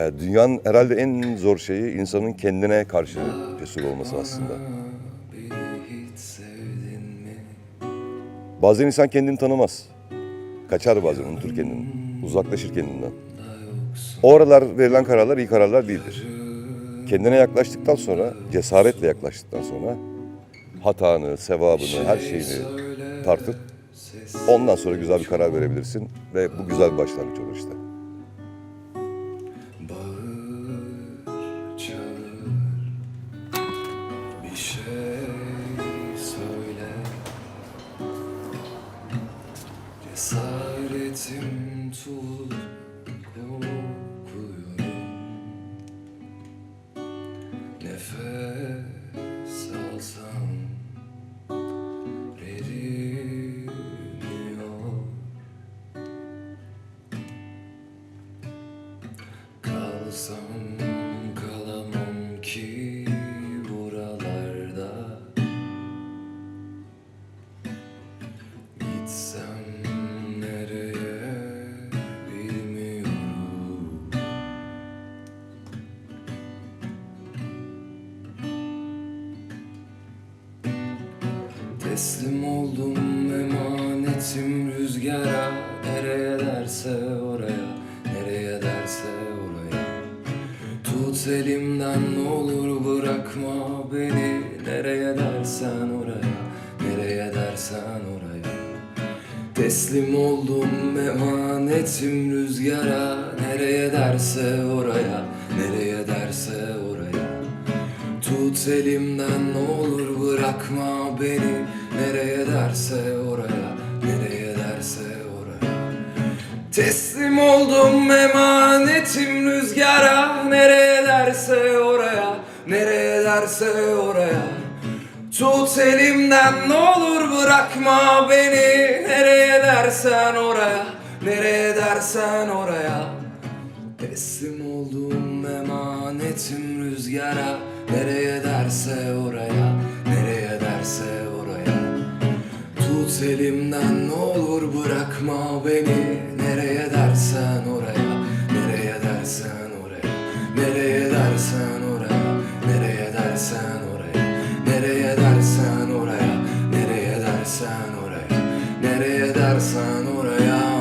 E, Dünyanın herhalde en zor şeyi insanın kendine karşı cesur olması aslında. Bazen insan kendini tanımaz. Kaçar bazen, unutur kendini. Uzaklaşır kendinden. O aralar verilen kararlar iyi kararlar değildir. Kendine yaklaştıktan sonra, cesaretle yaklaştıktan sonra hatanı, sevabını, her şeyini tartıp ondan sonra güzel bir karar verebilirsin ve bu güzel bir başlangıç olur işte. Cesaretim tut, korkuyorum. Nefes alsam erimiyor. Kalsam Teslim oldum emanetim rüzgara. Nereye derse oraya, nereye derse oraya. Tut elimden ne olur bırakma beni. Nereye dersen oraya, nereye dersen oraya. Teslim oldum emanetim rüzgara. Nereye derse oraya, nereye derse oraya. Tut elimden ne olur bırakma beni Nereye derse oraya, nereye derse oraya. Teslim oldum emanetim rüzgara. Nereye derse oraya, nereye derse oraya. Tut elimden ne olur bırakma beni. Nereye dersen oraya, nereye dersen oraya. Teslim oldum emanetim rüzgara. Nereye derse oraya, nereye derse oraya Tut elimden ne olur bırakma beni. Nereye dersen oraya Nereye dersen oraya. Nereye dersen oraya Nereye dersen oraya. Nereye dersen oraya Nereye dersen oraya. Nereye dersen oraya.